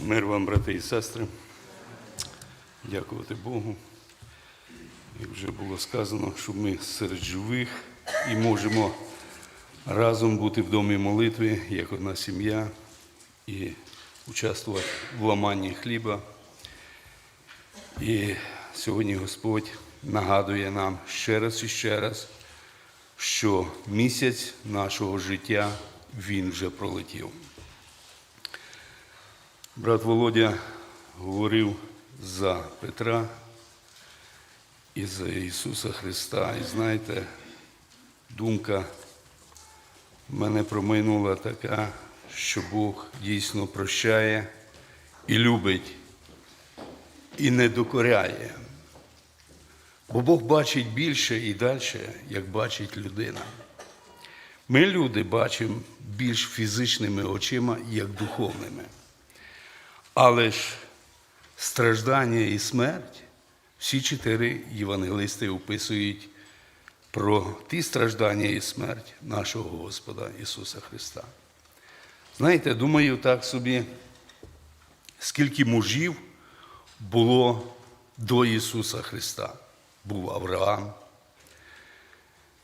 Мир вам, брати і сестри. Дякувати Богу. Як вже було сказано, що ми серед живих і можемо разом бути в домі молитви, як одна сім'я, і участвувати в ламанні хліба. І сьогодні Господь нагадує нам ще раз і ще раз, що місяць нашого життя він вже пролетів. Брат Володя говорив за Петра і за Ісуса Христа. І знаєте, думка в мене промайнула така, що Бог дійсно прощає і любить, і не докоряє. Бо Бог бачить більше і далі, як бачить людина. Ми, люди, бачимо більш фізичними очима, як духовними. Але ж страждання і смерть, всі чотири євангелисти описують про ті страждання і смерть нашого Господа Ісуса Христа. Знаєте, думаю так собі, скільки мужів було до Ісуса Христа. Був Авраам,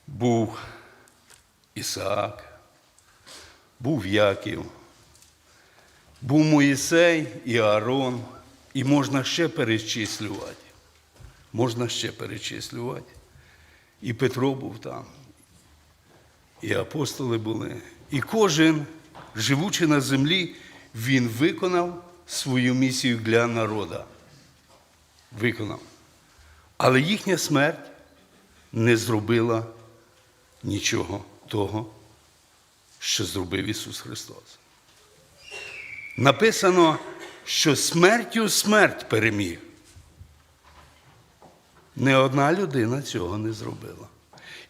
був Ісаак, був Яків, був Моїсей і Аарон, і можна ще перечислювати. Можна ще перечислювати. І Петро був там, і апостоли були. І кожен, живучи на землі, він виконав свою місію для народа. Виконав. Але їхня смерть не зробила нічого того, що зробив Ісус Христос. Написано, що смертю смерть переміг. Не одна людина цього не зробила.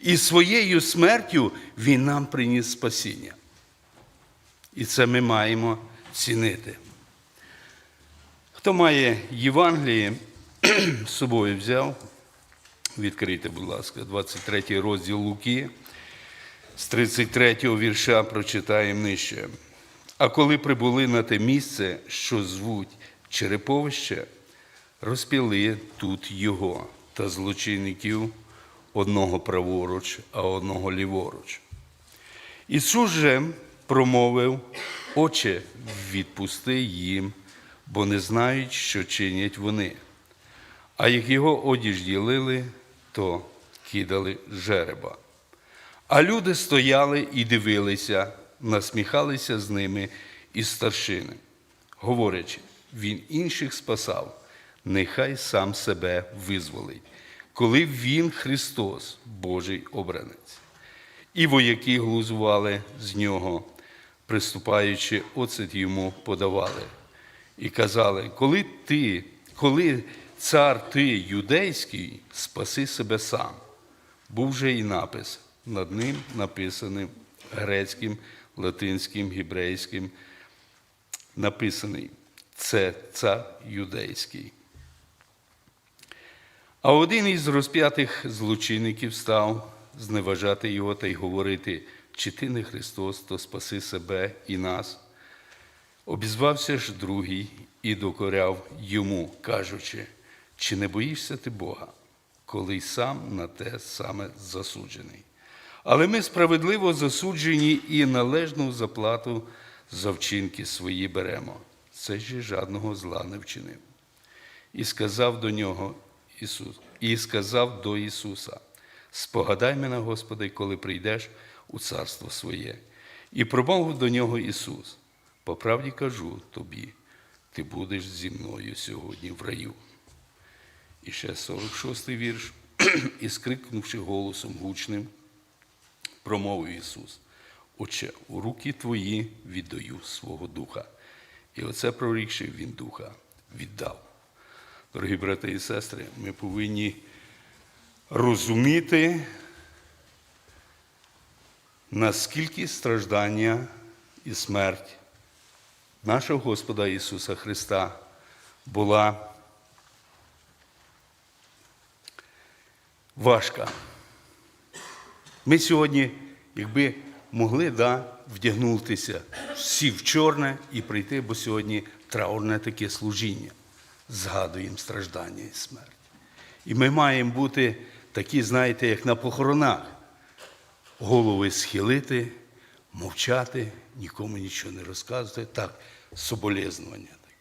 І своєю смертю Він нам приніс спасіння. І це ми маємо цінити. Хто має Євангеліє, з собою взяв, відкрийте, будь ласка, 23 розділ Луки, з 33 вірша прочитаємо нижче. А коли прибули на те місце, що звуть Череповище, розпіли тут його та злочинників одного праворуч, а одного ліворуч. Ісус же промовив, Отче, відпусти їм, бо не знають, що чинять вони. А як його одіж ділили, то кидали жереба. А люди стояли і дивилися, насміхалися з ними із старшини, говорячи, він інших спасав, нехай сам себе визволить, коли він Христос, Божий обранець. І вояки глузували з нього, приступаючи, оцет йому подавали. І казали, коли ти, коли цар ти юдейський, спаси себе сам. Був же і напис над ним написаним грецьким, латинським, гібрейським, написаний це цар юдейський. А один із розп'ятих злочинників став зневажати його та й говорити, чи ти не Христос, то спаси себе і нас. Обізвався ж другий і докоряв йому, кажучи, чи не боїшся ти Бога, коли сам на те саме засуджений. Але ми справедливо засуджені і належну заплату за вчинки свої беремо. Це ж жадного зла не вчинив. І сказав до нього Ісус, і сказав до Ісуса: Спогадай мене, Господи, коли прийдеш у царство своє. І промовив до нього Ісус: По правді кажу тобі, ти будеш зі мною сьогодні в раю. І ще 46-й вірш, і скрикнувши голосом гучним, промовив Ісус, Отче, у руки Твої віддаю свого духа. І оце прорікши Він духа віддав. Дорогі брати і сестри, ми повинні розуміти, наскільки страждання і смерть нашого Господа Ісуса Христа була важка. Ми сьогодні, якби могли да, вдягнутися всі в чорне і прийти, бо сьогодні траурне таке служіння. Згадуємо страждання і смерть. І ми маємо бути такі, знаєте, як на похоронах. Голови схилити, мовчати, нікому нічого не розказувати. Так, соболезнування такі.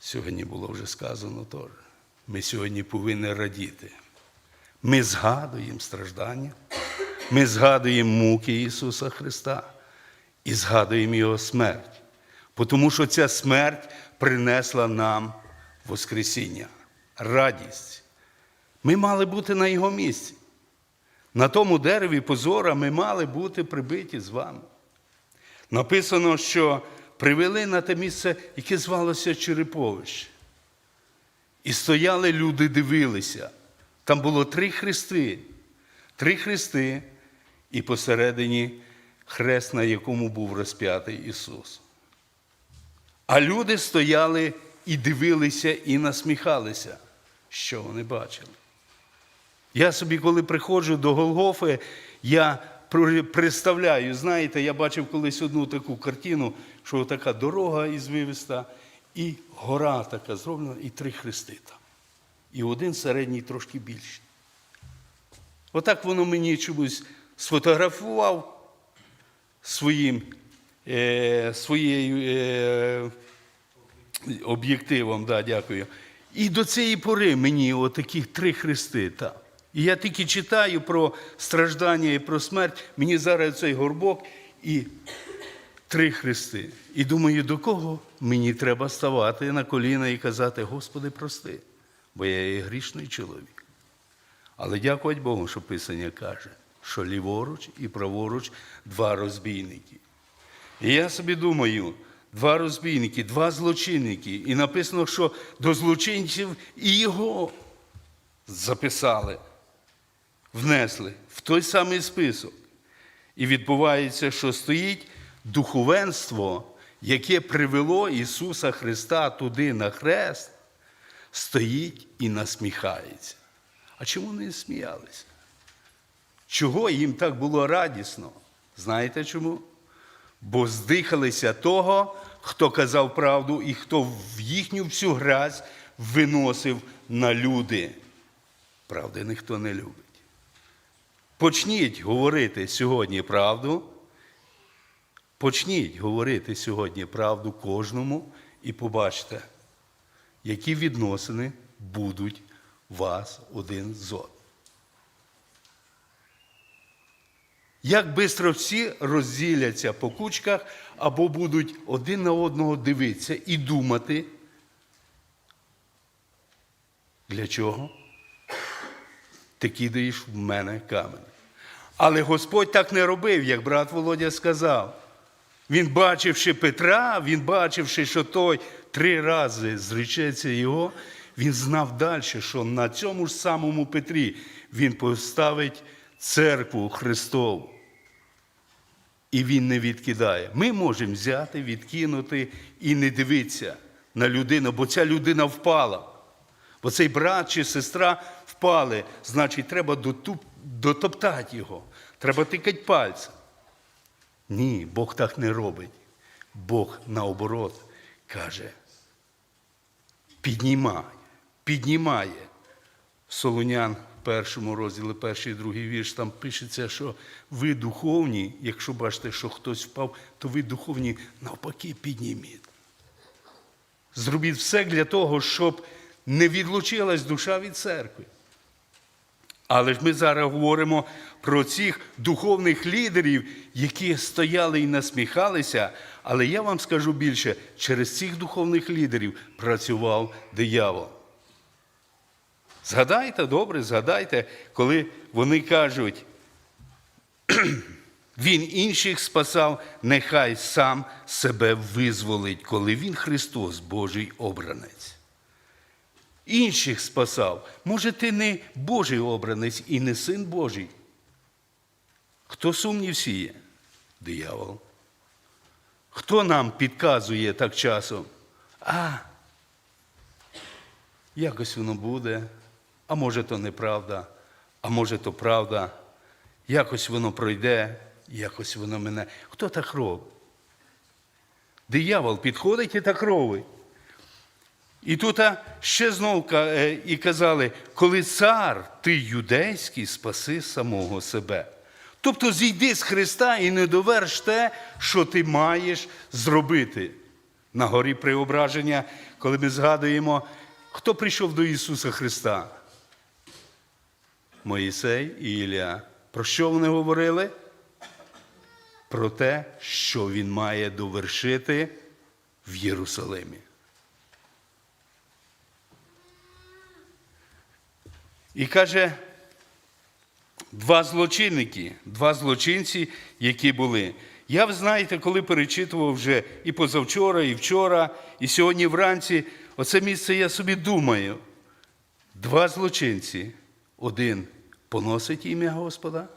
Сьогодні було вже сказано теж. Ми сьогодні повинні радіти. Ми згадуємо страждання, ми згадуємо муки Ісуса Христа і згадуємо Його смерть. Тому що ця смерть принесла нам Воскресіння, радість. Ми мали бути на Його місці. На тому дереві позора ми мали бути прибиті з вами. Написано, що привели на те місце, яке звалося Череповище. І стояли люди, дивилися. Там було три хрести, три хрести, і посередині хрест, на якому був розп'ятий Ісус. А люди стояли і дивилися, і насміхалися, що вони бачили. Я собі, коли приходжу до Голгофи, я представляю, знаєте, я бачив колись одну таку картину, що така дорога ізвивиста, і гора така зроблена, і три хрести там. І один середній трошки більший. Отак воно мені чомусь сфотографував своїм, е, своєю е, об'єктивом, да, дякую. І до цієї пори мені отакі три хрести. Та. І я тільки читаю про страждання і про смерть, мені зараз цей горбок і три хрести. І думаю, до кого мені треба ставати на коліна і казати, Господи, прости, бо я є грішний чоловік. Але дякувати Богу, що Писання каже, що ліворуч і праворуч два розбійники. І я собі думаю, два розбійники, два злочинники. І написано, що до злочинців і його записали, внесли в той самий список. І відбувається, що стоїть духовенство, яке привело Ісуса Христа туди на хрест, стоїть і насміхається. А чому не сміялися? Чого їм так було радісно? Знаєте чому? Бо здихалися того, хто казав правду і хто в їхню всю грязь виносив на люди. Правди ніхто не любить. Почніть говорити сьогодні правду. Почніть говорити сьогодні правду кожному і побачите, які відносини будуть вас один з одним. Як швидко всі розділяться по кучках або будуть один на одного дивитися і думати. Для чого? Ти кидаєш в мене камінь. Але Господь так не робив, як брат Володя сказав. Він, бачивши Петра, він бачивши, що той три рази зречеться його, він знав далі, що на цьому ж самому Петрі він поставить церкву Христову. І він не відкидає. Ми можемо взяти, відкинути і не дивитися на людину, бо ця людина впала. Бо цей брат чи сестра впали, значить, треба дотоптати його, треба тикати пальцем. Ні, Бог так не робить. Бог наоборот каже, піднімає, піднімає. Солонян в першому розділі, перший і другий вірш, там пишеться, що ви духовні, якщо бачите, що хтось впав, то ви духовні навпаки підніміть. Зробіть все для того, щоб не відлучилась душа від церкви. Але ж ми зараз говоримо про цих духовних лідерів, які стояли і насміхалися. Але я вам скажу більше, через цих духовних лідерів працював диявол. Згадайте, добре, згадайте, коли вони кажуть, він інших спасав, нехай сам себе визволить, коли він Христос, Божий обранець. Інших спасав. Може, ти не Божий обранець і не син Божий. Хто сумнів сіє? Диявол. Хто нам підказує так часом? А, якось воно буде, а може, то неправда, а може, то правда, якось воно пройде. якось воно мене. Хто так робить? Диявол підходить і так робить. І тут ще знов е, і казали, коли цар, ти юдейський, спаси самого себе. Тобто зійди з Христа і не доверш те, що ти маєш зробити. На горі преображення, коли ми згадуємо, хто прийшов до Ісуса Христа? Моїсей і Ілля. Про що вони говорили? Про те, що він має довершити в Єрусалимі. І каже, два злочинники, два злочинці, які були. Я, ви знаєте, коли перечитував вже і позавчора, і вчора, і сьогодні вранці, оце місце я собі думаю. Два злочинці. Один поносить ім'я Господа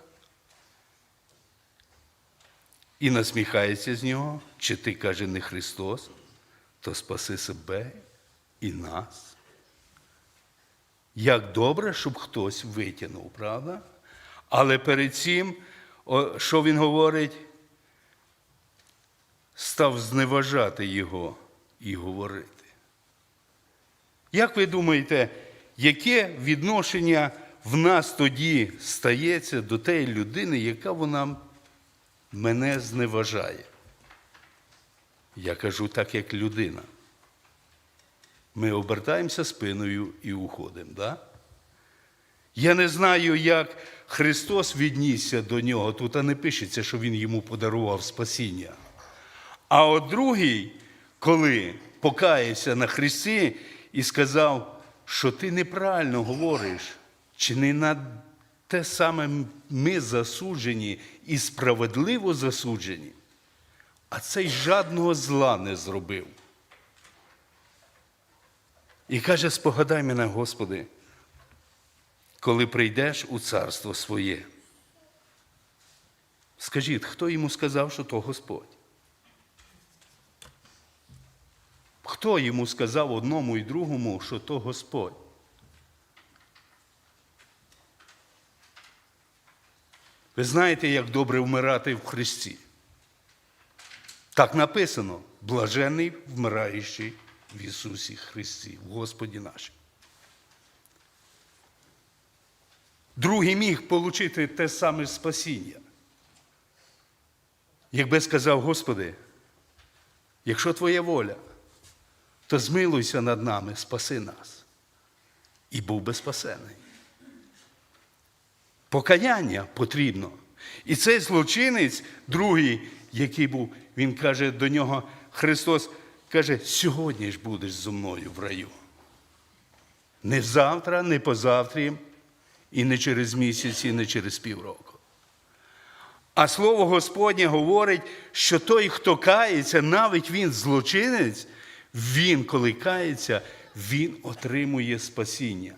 і насміхається з нього, чи ти каже не Христос, то спаси себе і нас. Як добре, щоб хтось витягнув, правда? Але перед цим, що він говорить? Став зневажати його і говорити. Як ви думаєте, яке відношення в нас тоді стається до тієї людини, яка вона мене зневажає? Я кажу так, як людина. Ми обертаємося спиною і уходимо. Да? Я не знаю, як Христос віднісся до нього. Тут не пишеться, що Він йому подарував спасіння. А от другий, коли покаявся на Христі і сказав, що ти неправильно говориш, чи не на те саме ми засуджені і справедливо засуджені, а цей жадного зла не зробив. І каже, спогадай мене, Господи, коли прийдеш у царство своє. Скажіть, хто йому сказав, що то Господь? Хто йому сказав одному і другому, що то Господь? Ви знаєте, як добре вмирати в Христі? Так написано: блажений вмираючий в Ісусі Христі, в Господі нашому. Другий міг отримати те саме спасіння. Якби сказав, Господи, якщо Твоя воля, то змилуйся над нами, спаси нас. І був би спасений. Покаяння потрібно. І цей злочинець, другий, який був, він каже до нього, Христос каже, сьогодні ж будеш зо мною в раю. Не завтра, не позавтрі, і не через місяць, і не через півроку. А слово Господнє говорить, що той, хто кається, навіть він злочинець, він, коли кається, він отримує спасіння.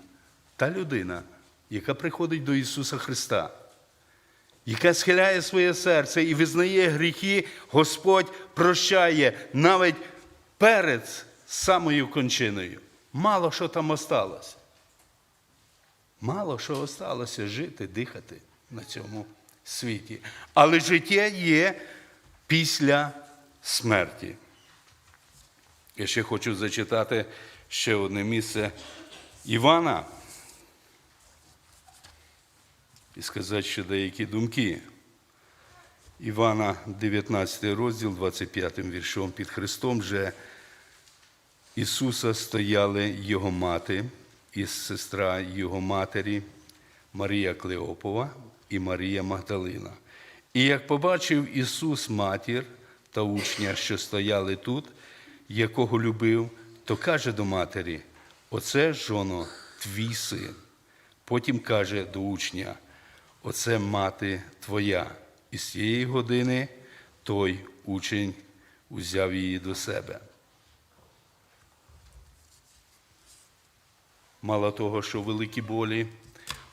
Та людина, яка приходить до Ісуса Христа, яка схиляє своє серце і визнає гріхи, Господь прощає навіть перед самою кончиною. Мало що там осталося. Мало що осталося жити, дихати на цьому світі. Але життя є після смерті. Я ще хочу зачитати ще одне місце Івана і сказати ще деякі думки. Івана, 19 розділ, 25 віршом під Христом вже Ісуса стояли Його мати і сестра Його матері Марія Клеопова і Марія Магдалина. І як побачив Ісус матір та учня, що стояли тут, якого любив, то каже до матері: Оце жоно, твій син. Потім каже до учня: Оце мати твоя. І з цієї години той учень узяв її до себе. Мало того, що великі болі,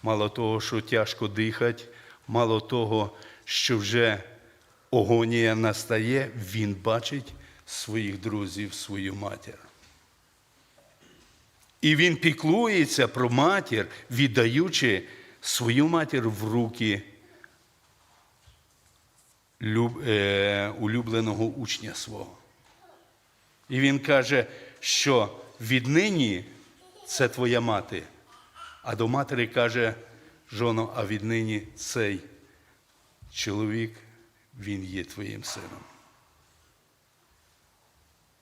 мало того, що тяжко дихати, мало того, що вже огонія настає, він бачить своїх друзів, свою матір. І він піклується про матір, віддаючи свою матір в руки е, улюбленого учня свого. І він каже, що віднині це твоя мати, а до матері каже, жоно, а віднині цей чоловік, він є твоїм сином.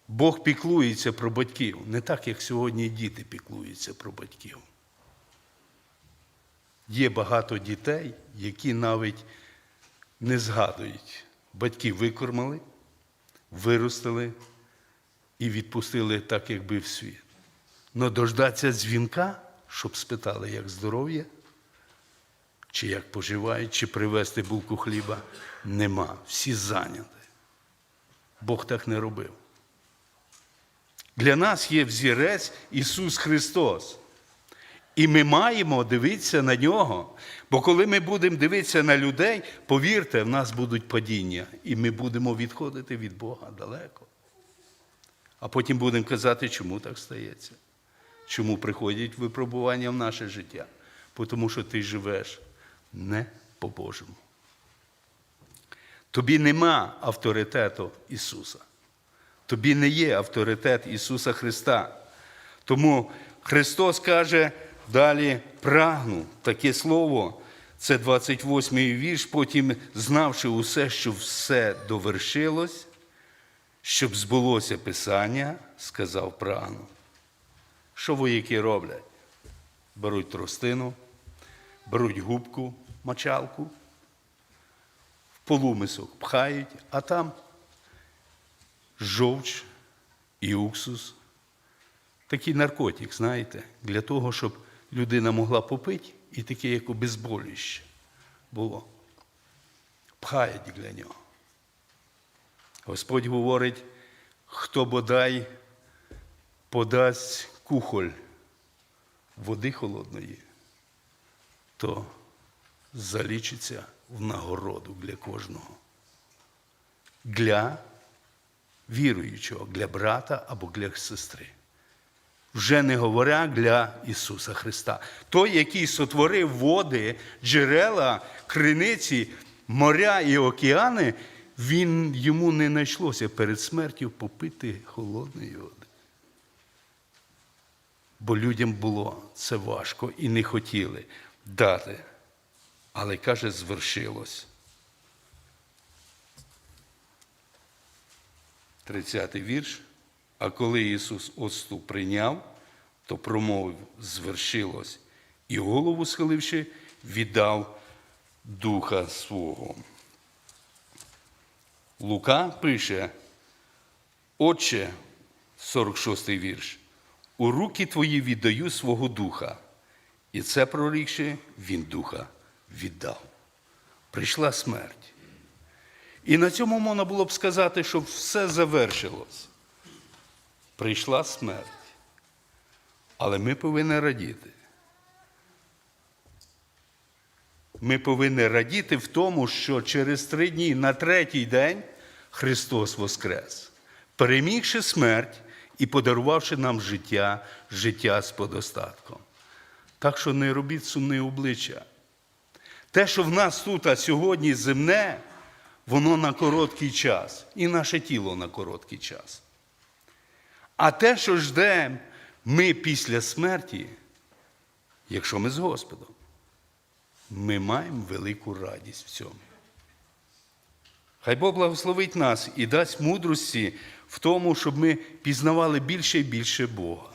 Бог піклується про батьків, не так, як сьогодні діти піклуються про батьків. Є багато дітей, які навіть не згадують. Батьки викормили, виростили і відпустили так, якби в світ. Но дождатися дзвінка, щоб спитали, як здоров'я, чи як поживають, чи привезти булку хліба, нема. Всі зайняті. Бог так не робив. Для нас є взірець Ісус Христос. І ми маємо дивитися на нього. Бо коли ми будемо дивитися на людей, повірте, в нас будуть падіння, і ми будемо відходити від Бога далеко. А потім будемо казати, чому так стається, чому приходять випробування в наше життя. Тому що ти живеш не по-божому. Тобі нема авторитету Ісуса. Тобі не є авторитет Ісуса Христа. Тому Христос каже далі прагну таке слово. Це 28-й вірш, потім, знавши усе, що все довершилось, щоб збулося Писання, сказав прагну. Що вояки роблять? Беруть тростину, беруть губку, мочалку, в полумисок пхають, а там жовч і уксус. Такий наркотик, знаєте, для того, щоб людина могла попити і таке, як обезболюще було. Пхають для нього. Господь говорить, хто бодай подасть кухоль води холодної, то залічиться в нагороду для кожного. Для віруючого, для брата або для сестри. Вже не говоря для Ісуса Христа. Той, який сотворив води, джерела, криниці, моря і океани, він, йому не знайшлося перед смертю попити холодної води. Бо людям було це важко і не хотіли дати. Але каже, звершилось. 30-й вірш. А коли Ісус отступ прийняв, то промовив, звершилось, і голову схиливши, віддав Духа свого. Лука пише, Отче, 46-й вірш, у руки твої віддаю свого духа. І це прорікши, він духа віддав. Прийшла смерть. І на цьому можна було б сказати, що все завершилось. Прийшла смерть. Але ми повинні радіти. Ми повинні радіти в тому, що через три дні на третій день Христос Воскрес, перемігши смерть і подарувавши нам життя, життя з подостатком. Так що не робіть сумне обличчя. Те, що в нас тут а сьогодні земне, воно на короткий час, і наше тіло на короткий час. А те, що ждемо ми після смерті, якщо ми з Господом, ми маємо велику радість в цьому. Хай Бог благословить нас і дасть мудрості в тому, щоб ми пізнавали більше і більше Бога.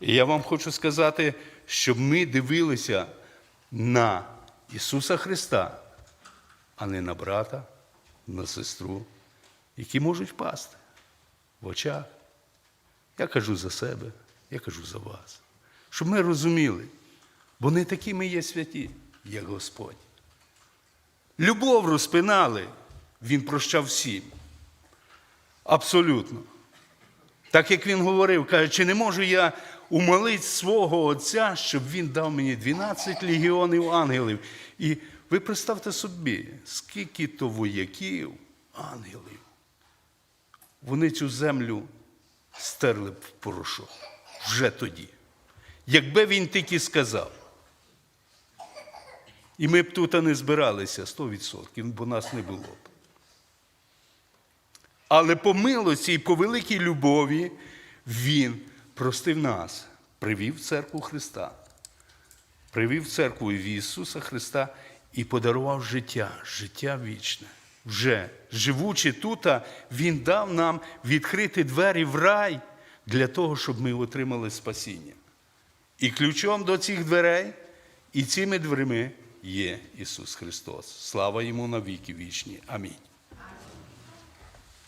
І я вам хочу сказати, щоб ми дивилися на Ісуса Христа, а не на брата, на сестру, які можуть впасти в очах. Я кажу за себе, я кажу за вас. Щоб ми розуміли, бо не такі ми є святі, як Господь. Любов розпинали, Він прощав всім. Абсолютно. Так як він говорив, каже, чи не можу я умолити свого Отця, щоб він дав мені 12 легіонів ангелів. І ви представте собі, скільки то вояків, ангелів. Вони цю землю стерли б в порошок вже тоді. Якби він тільки сказав. І ми б тут не збиралися 100%, бо нас не було б. Але по милості і по великій любові Він простив нас, привів церкву Христа, привів церкву Ісуса Христа і подарував життя, життя вічне. Вже живучи тут, Він дав нам відкрити двері в рай для того, щоб ми отримали спасіння. І ключом до цих дверей, і цими дверми є Ісус Христос. Слава йому на віки вічні. Амінь.